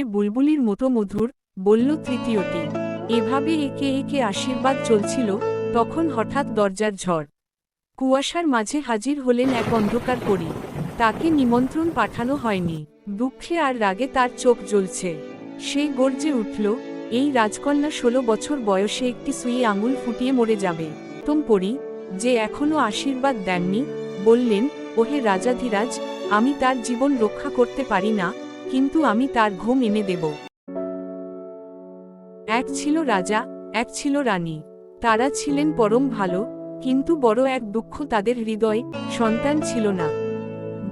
বুলবুলির মতো মধুর, বলল তৃতীয়টি। এভাবে একে একে আশীর্বাদ চলছিল, তখন হঠাৎ দরজার ঝড়। কুয়াশার মাঝে হাজির হলেন এক অন্ধকার পরী। তাকে নিমন্ত্রণ পাঠানো হয়নি। দুঃখে আর রাগে তার চোখ জ্বলছে। সে গর্জে উঠল, এই রাজকন্যা ষোলো বছর বয়সে একটি সুই আঙুল ফুটিয়ে মরে যাবে। তোম পড়ি যে এখনও আশীর্বাদ দেননি, বললেন, ওহে রাজাধিরাজ, আমি তার জীবন রক্ষা করতে পারি না কিন্তু আমি তার ঘুম এনে দেব। এক ছিল রাজা, এক ছিল রানী। তারা ছিলেন পরম ভালো, কিন্তু বড় এক দুঃখ তাদের হৃদয়, সন্তান ছিল না।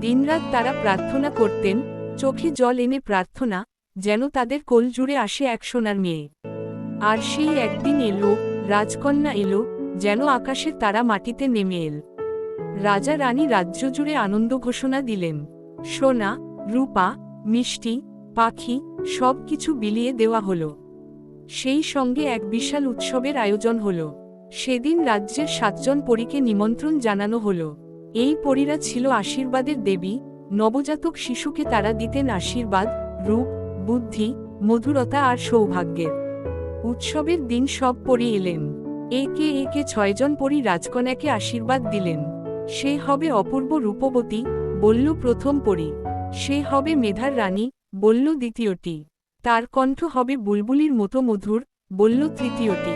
দিনরাত তারা প্রার্থনা করতেন, চোখে জল এনে প্রার্থনা, যেন তাদের কোল জুড়ে আসে এক সোনার মেয়ে। আর সেই একদিন এলো, রাজকন্যা এলো, যেন আকাশের তারা মাটিতে নেমে এল। রাজা রানী রাজ্য জুড়ে আনন্দ ঘোষণা দিলেন। সোনা, রূপা মিষ্টি, পাখি সব কিছু বিলিয়ে দেওয়া হলো। সেই সঙ্গে এক বিশাল উৎসবের আয়োজন হল। সেদিন রাজ্যের সাতজন পরীকে নিমন্ত্রণ জানানো হল। এই পরীরা ছিল আশীর্বাদের দেবী, নবজাতক শিশুকে তারা দিতেন আশীর্বাদ, রূপ, বুদ্ধি, মধুরতা আর সৌভাগ্যের। উৎসবের দিন সব পরি এলেন। একে একে ছয়জন পরি রাজকন্যাকে আশীর্বাদ দিলেন। সে হবে অপূর্ব রূপবতী, বলল প্রথম পরী। সে হবে মেধার রানী, বলল দ্বিতীয়টি। তার কণ্ঠ হবে বুলবুলির মতো মধুর, বলল তৃতীয়টি।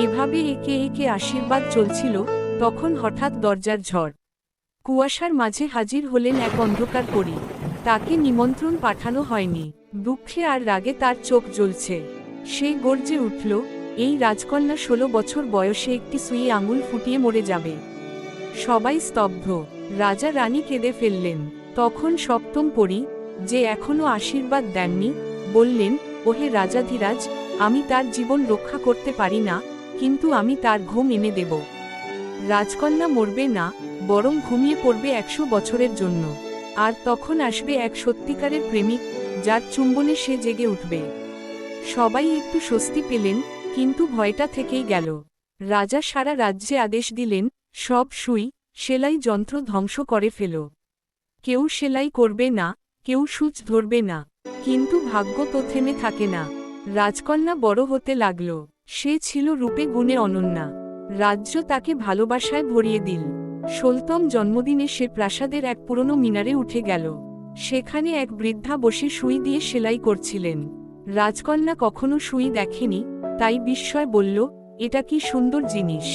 এভাবে একে একে আশীর্বাদ চলছিল, তখন হঠাৎ দরজার ঝড়। কুয়াশার মাঝে হাজির হলেন এক অন্ধকার করি। তাকে নিমন্ত্রণ পাঠানো হয়নি। দুঃখে আর রাগে তার চোখ জ্বলছে। সে গর্জে উঠল, এই রাজকন্যা ষোলো বছর বয়সে একটি সুই আঙুল ফুটিয়ে মরে যাবে। সবাই স্তব্ধ। রাজা রানী কেঁদে ফেললেন। তখন সপ্তম পরী, যে এখনও আশীর্বাদ দেননি, বললেন, ওহে রাজাধিরাজ, আমি তার জীবন রক্ষা করতে পারি না, কিন্তু আমি তার ঘুম এনে দেব। রাজকন্যা মরবে না, বরং ঘুমিয়ে পড়বে একশো বছরের জন্য। আর তখন আসবে এক সত্যিকারের প্রেমিক, যার চুম্বনে সে জেগে উঠবে। সবাই একটু স্বস্তি পেলেন, কিন্তু ভয়টা থেকেই গেল। রাজা সারা রাজ্যে আদেশ দিলেন, সব সুই, সেলাই যন্ত্র ধ্বংস করে ফেল। কেউ সেলাই করবে না, কেউ সূচ ধরবে না, কিন্তু ভাগ্য তো থেমে থাকে না। রাজকন্যা বড় হতে লাগল। সে ছিল রূপে গুণে অনন্যা। রাজ্য তাকে ভালোবাসায় ভরিয়ে দিল। ষোলতম জন্মদিনে সে প্রাসাদের এক পুরনো মিনারে উঠে গেল। সেখানে এক বৃদ্ধা বসে সুই দিয়ে সেলাই করছিলেন। রাজকন্যা কখনো সুই দেখেনি, তাই বিস্ময় বলল, এটা কি সুন্দর জিনিস।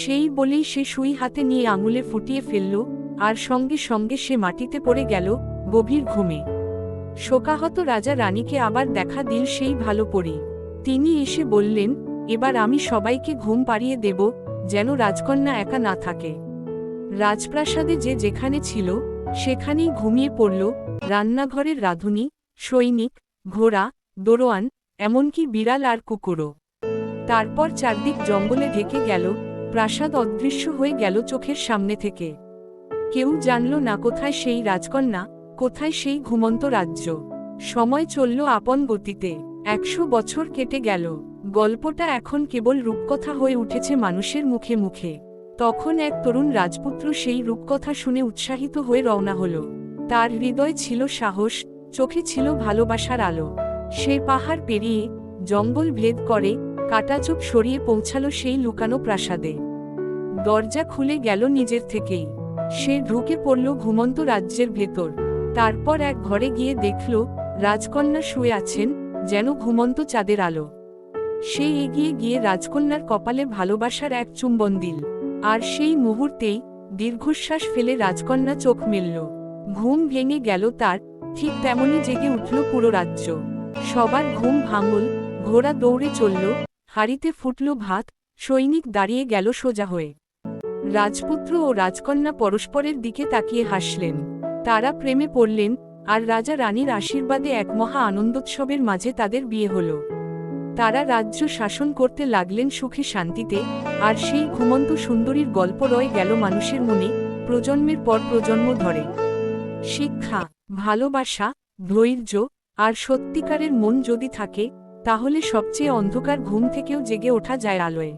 সেই বলেই সে সুই হাতে নিয়ে আঙুলে ফুটিয়ে ফেলল আর সঙ্গে সঙ্গে সে মাটিতে পড়ে গেল, গভীর ঘুমে। শোকাহত রাজা রানীকে আবার দেখা দিল সেই ভালো পরি। তিনি এসে বললেন, এবার আমি সবাইকে ঘুম পাড়িয়ে দেব, যেন রাজকন্যা একা না থাকে। রাজপ্রাসাদে যে যেখানে ছিল, সেখানেই ঘুমিয়ে পড়ল রান্নাঘরের রাঁধুনি, সৈনিক, ঘোড়া, দোরোয়ান, এমনকি বিড়াল আর কুকুরও। তারপর চারদিক জঙ্গলে ঢেকে গেল, প্রাসাদ অদৃশ্য হয়ে গেল চোখের সামনে থেকে। কেউ জানল না কোথায় সেই রাজকন্যা, কোথায় সেই ঘুমন্ত রাজ্য। সময় চলল আপন গতিতে, একশো বছর কেটে গেল। গল্পটা এখন কেবল রূপকথা হয়ে উঠেছে মানুষের মুখে মুখে। তখন এক তরুণ রাজপুত্র সেই রূপকথা শুনে উৎসাহিত হয়ে রওনা হল। তার হৃদয় ছিল সাহস, চোখে ছিল ভালোবাসার আলো। সে পাহাড় পেরিয়ে জঙ্গল ভেদ করে কাটাচোপ সরিয়ে পৌঁছালো সেই লুকানো প্রাসাদে। দরজা খুলে গেল নিজের থেকেই। সে ঢুকে পড়ল ঘুমন্ত রাজ্যের ভেতর। তারপর এক ঘরে গিয়ে দেখল, রাজকন্যা শুয়ে আছেন, যেন ঘুমন্ত চাঁদের আলো। সে এগিয়ে গিয়ে রাজকন্যার কপালে ভালোবাসার এক চুম্বন দিল। আর সেই মুহূর্তেই দীর্ঘশ্বাস ফেলে রাজকন্যা চোখ মেলল। ঘুম ভেঙে গেল তার, ঠিক তেমনি জেগে উঠল পুরো রাজ্য। সবার ঘুম ভাঙল, ঘোড়া দৌড়ে চলল, হাড়িতে ফুটল ভাত, সৈনিক দাঁড়িয়ে গেল সোজা হয়ে। রাজপুত্র ও রাজকন্যা পরস্পরের দিকে তাকিয়ে হাসলেন। তারা প্রেমে পড়লেন, আর রাজা রানীর আশীর্বাদে এক মহা আনন্দোৎসবের মাঝে তাদের বিয়ে হল। তারা রাজ্য শাসন করতে লাগলেন সুখে শান্তিতে, আর সেই ঘুমন্ত সুন্দরীর গল্প রয়ে গেল মানুষের মনে, প্রজন্মের পর প্রজন্ম ধরে। শিক্ষা, ভালোবাসা, ধৈর্য, আর সত্যিকারের মন যদি থাকে, তাহলে সবচেয়ে অন্ধকার ঘুম থেকেও জেগে ওঠা যায় আলোয়।